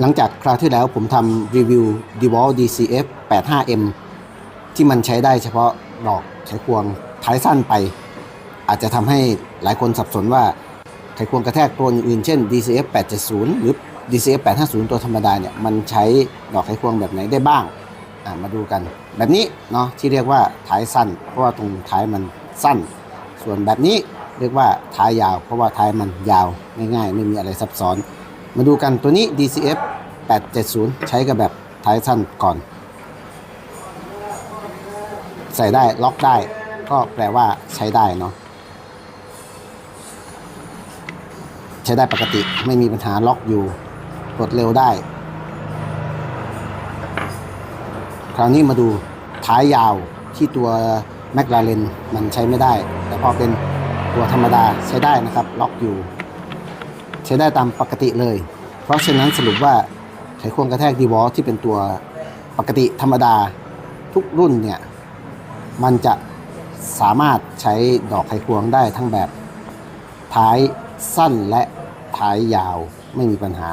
หลังจากคราวที่แล้วผมทำรีวิว d e w a l DCF 85M ที่มันใช้ได้เฉพาะดอกไขควงท้ายสั้นไป อาจจะทำให้หลายคนสับสนว่าไขควงกระแทกตัวอื่นเช่น DCF 870 หรือ DCF 850 ตัวธรรมดาเนี่ยมันใช้ดอกไขควงแบบไหนได้บ้างมาดูกัน แบบนี้เนาะที่เรียกว่าท้ายสั้น เพราะว่าตรงท้ายมันสั้น ส่วนแบบนี้เรียกว่าท้ายยาว เพราะว่าท้ายมันยาวง่ายๆ ไม่มีอะไรซับซ้อน มาดูกันตัวนี้ DCF 870 ใช้กับแบบท้ายสั้นก่อน ใส่ได้ล็อกได้ ก็แปลว่าใช้ได้เนาะใช้ได้ปกติไม่มีปัญหาล็อกอยู่ กดเร็วได้ คราวนี้มาดูท้ายยาวที่ตัวแม l ลาเรนมันใช้ไม่ได้ แต่พอเป็นตัวธรรมดาใช้ได้นะครับ ล็อกอยู่ ใช้ได้ตามปกติเลย เพราะฉะนั้นสรุปว่าไขควงกระแทกดีวอลที่เป็นตัวปกติธรรมดาทุกรุ่นเนี่ยมันจะสามารถใช้ดอกไขควงได้ทั้งแบบท้ายสั้นและท้ายยาวไม่มีปัญหา